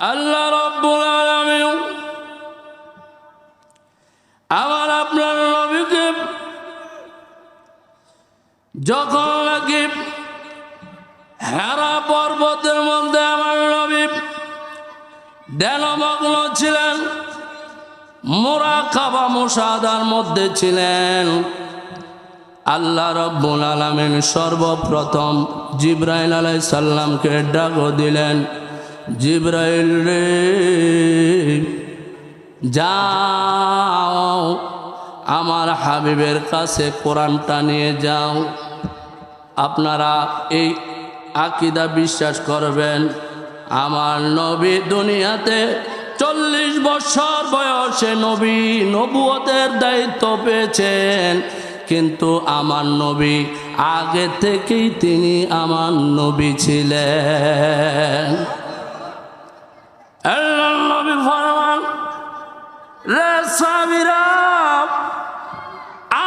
আল্লাহ রব্বুল আলামিন আমার আপনার নবীকে যখন নাকি হেরা পর্বতের মধ্যে আমার নবী ধ্যানমগ্ন ছিলেন মোরা খাবা মোসাদার মধ্যে ছিলেন, আল্লাহ রব্বুল আলমিন সর্বপ্রথম জিব্রাইল আলাই সাল্লামকে ডাক দিলেন। জিব্রাইল রে, যাও আমার হাবিবের কাছে কোরআনটা নিয়ে যাও। আপনারা এই আকিদা বিশ্বাস করবেন, আমার নবী দুনিয়াতে চল্লিশ বছর বয়সে নবী নবুয়তের দায়িত্ব পেয়েছেন, কিন্তু আমার নবী আগে থেকেই তিনি আমার নবী ছিলেন। রে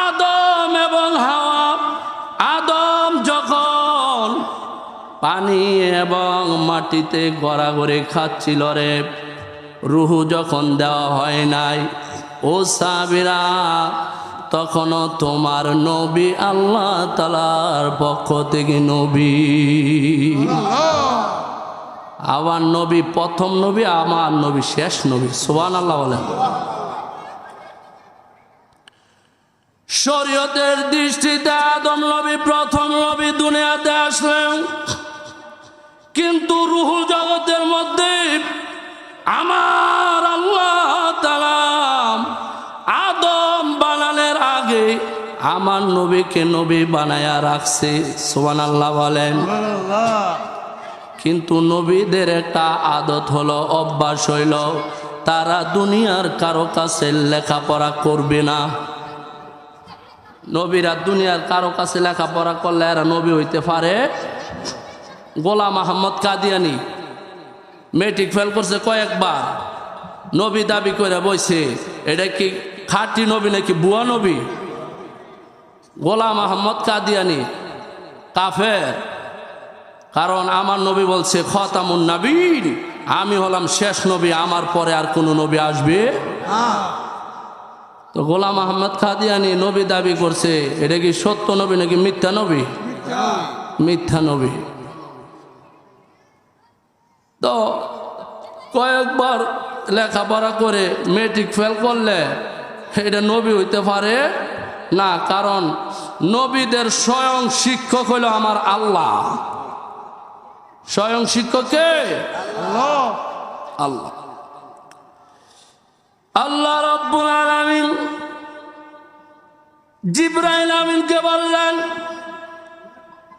আদম এবং হাওয়া, আদম যখন পানি এবং মাটিতে গড়াগড়ি খাচ্ছিল রে, রুহু যখন দেওয়া হয় নাই, ও সাবিরা তখনও তোমার নবী আল্লাহ তালার পক্ষ থেকে নবী। আমার নবী প্রথম নবী, আমার নবী শেষ নবী সোহান আল্লাহ বলেন। শরীয়তের দৃষ্টিতে আদম নবী প্রথম নবী দুনিয়াতে আসলেন। কিন্তু রুহুল জগতের মধ্যে আমার আল্লাহ তালাম আদম বানানোর আগে আমার নবীকে নবী বানায়া রাখছে সোহান আল্লাহ বলেন। কিন্তু নবীদের একটা আদত হলো, অভ্যাস হইল, তারা দুনিয়ার কারও কাছে লেখাপড়া করবে না। নবীরা দুনিয়ার কারও কাছে লেখাপড়া করলে এরা নবী হইতে পারে। গোলাম আহমদ কাদিয়ানি, মেট্রিক ফেল করছে কয়েকবার। নবী দাবি করে বইছে, এটা কি খাঁটি নবী নাকি বুয়া নবী? গোলাম আহমদ কাদিয়ানি, কাফের। কারণ আমার নবী বলছে, খতামুন নবীন আমি হলাম শেষ নবী, আমার পরে আর কোনো নবী আসবে তো গোলাম আহমদ খাদিয়ানি নবী দাবি করছে এটা কি সত্য নবী নাকি মিথ্যা নবী? মিথ্যা নবী। তো কয়েকবার লেখাপড়া করে মেট্রিক ফেল করলে এটা নবী হইতে পারে না কারণ নবীদের স্বয়ং শিক্ষক হইল আমার আল্লাহ। স্বয়ং শিক্ষককে আল্লাহ। আল্লাহ রব্বুল আলামিন জিব্রাইল আমিনকে বললেন,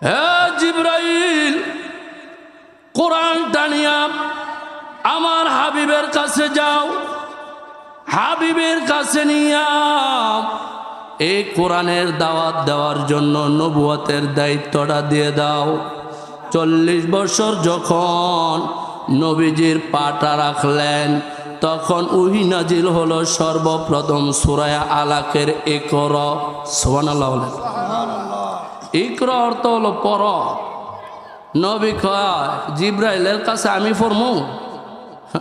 হে জিব্রাইল কোরআন টানিয়া আমার হাবিবের কাছে যাও, হাবিবের কাছে নিয়া এই কোরআনের দাওয়াত দেওয়ার জন্য নবুয়তের দায়িত্বটা দিয়ে দাও। চল্লিশ বছর যখন নবীজির পাটা রাখলেন তখন উহি নাজিল হলো সর্বপ্রথম সুরায়া আলাকের একর সোহান আল্লাহ বলেন ইকর অর্থ হলো পর। নবী কয় জিব্রাইলের কাছে আমি পড়মু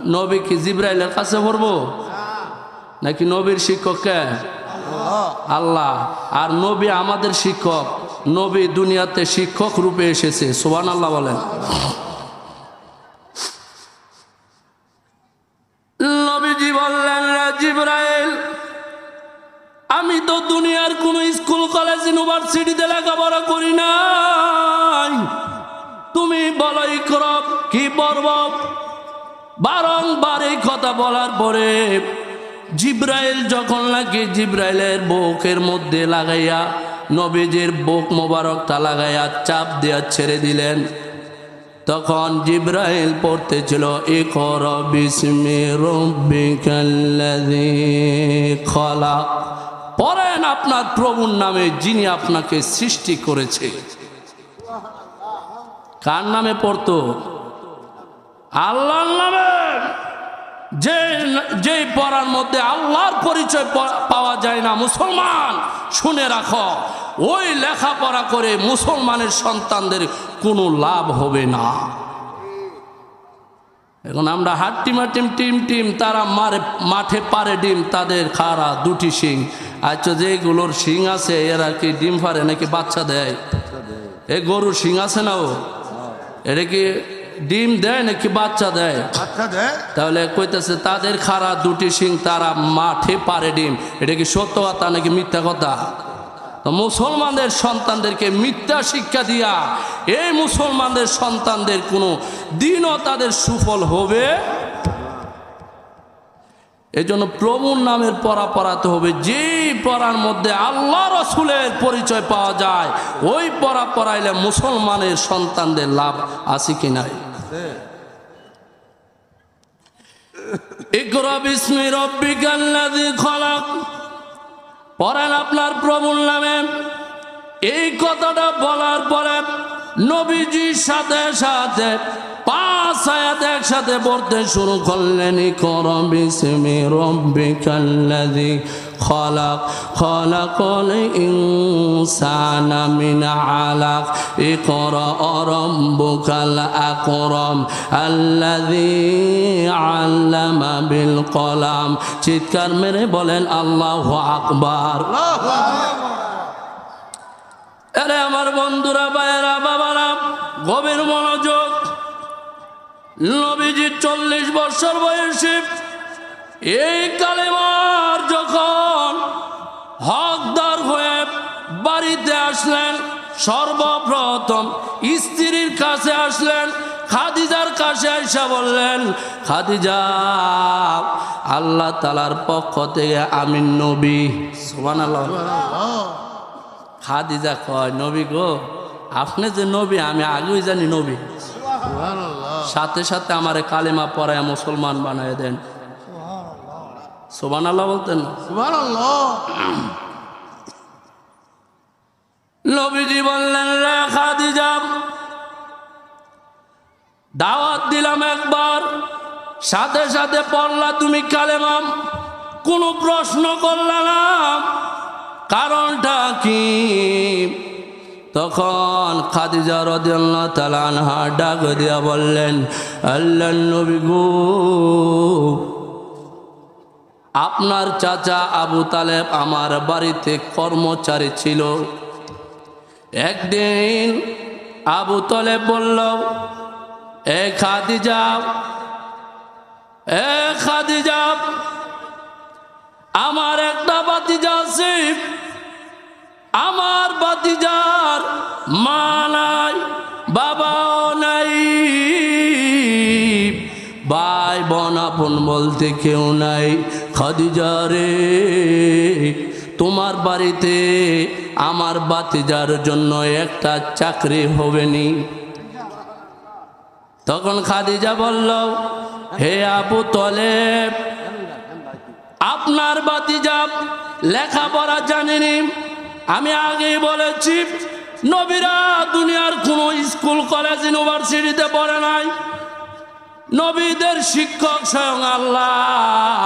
নবী কি জিব্রাইলের কাছে পড়ব? নাকি নবীর শিক্ষককে আল্লাহ। আর নবী আমাদের শিক্ষক। নবী দুনিয়াতে শিক্ষক রূপে এসেছে। সোহান আল্লাহ বলেন। নবীজি বললেন, "রে জিব্রাইল, আমি তো দুনিয়ার কোন স্কুল, কলেজ, ইউনিভার্সিটিতে লেখাপড়া করি নাই। তুমি বলাই করব কি পড়ব? বারংবার এই কথা বলার পরে জিব্রাইল যখন লাগে জিব্রাইলের বুকের মধ্যে লাগাইয়া নবীজির বুক মোবারকটা লাগাইয়া চাপ দেওয়া ছেড়ে দিলেন তখন জিব্রাইল পড়তেছিল বিস্মি রব্বিকাল্লাযী খলাক। পড়েন আপনার প্রভুর নামে, যিনি আপনাকে সৃষ্টি করেছে। কার নামে পড়তো? আল্লাহর নামে। যে, যেই পড়ার মধ্যে আল্লাহর পরিচয় পাওয়া যায় না, মুসলমান। শুনে রাখো ওই লেখাপড়া করে মুসলমানের সন্তানদের কোনো লাভ হবে না। এখন আমরা হাট টিমা টিম টিম তারা হাট্টিমা মারে মাঠে পারে ডিম তাদের খাড়া দুটি শিং। আচ্ছা যেগুলোর শিং আছে এরা কি ডিম পারে নাকি বাচ্চা দেয়? এই গরুর শিং আছে না ও? এটা কি ডিম দেয় নাকি বাচ্চা দেয়? তাহলে কইতেছে তাদের খাড়া দুটি শিং তারা মাঠে পারে ডিম। এটা কি সত্য কথা নাকি মিথ্যা কথা? মুসলমানদের সন্তানদেরকে মিথ্যা শিক্ষা দিয়া, এই মুসলমানদের সন্তানদের কোনো দিনও তাদের সুফল হবে এই জন্য প্রভুর নামের পড়া পড়াতে হবে। যে পড়ার মধ্যে আল্লাহ রসুলের পরিচয় পাওয়া যায়, ওই পড়া পড়াইলে মুসলমানের সন্তানদের লাভ আছে কি নাই? ইকরা বিস্মি রব্বিকাল্লাযী পড়েন আপনার প্রভুর নামে। এই কথাটা বলার পরে নবীজির সাথে সাথে একসাথে পড়তে শুরু করলেন কর সিমি রব্বিকাল্লাযী খলাক ইনসানা মিন আলাক। ইকরা রাব্বুকাল আকরাম আল্লাযী আল্লামা বিল কলাম। চিৎকার মেরে বলেন আল্লাহ আকবার। আরে আমার বন্ধুরা ভাইয়েরা বাবারা গভীর মনোযোগ। নবীজি চল্লিশ বছর বয়সে এই কালেমার যখন হকদার হয়ে বাড়িতে আসলেন সর্বপ্রথম স্ত্রীর কাছে আসলেন খাদিজার কাছে এসে বললেন খাদিজা আল্লাহ তালার পক্ষ থেকে আমি নবী। সোমান আল্লাহ খাদিজা কয় নবী গো আপনি যে নবী আমি আগেই জানি নবী। সাথে সাথে আমার কালেমা পড়ায় মুসলমান বানায় দেন। সোবান আল্লাহ বলতেন? নবীজি বললেন রে খাদিজা দাওয়াত দিলাম একবার। সাথে সাথে পড়লা তুমি কালেমাম কোনো প্রশ্ন করলা না। কারণটা কি? তখন খাদিজা রদিয়াল্লাহ তাআলা আনহা ডাক দিয়া বললেন আল্লাহ নবী গো আপনার চাচা আবু তালেব আমার বাড়িতে কর্মচারী ছিল। একদিন আবু তলেব বলল, এ খাদিজা এ খাদিজা, আমার একটা বাতিজা আছে। আমার বাতিজার মা আপন বলতে কেউ নাই। খাদিজা রে, তোমার বাড়িতে আমার বাতিজার জন্য একটা চাকরি হবে নি তখন খাদিজা বলল, হে আবু তলেব, আপনার বাতিজা লেখাপড়া জানেনি। আমি আগেই বলেছি, নবীরা দুনিয়ার কোনো স্কুল, কলেজ, ইউনিভার্সিটিতে পড়ে নাই। নবীদের শিক্ষক স্বয়ং আল্লাহ।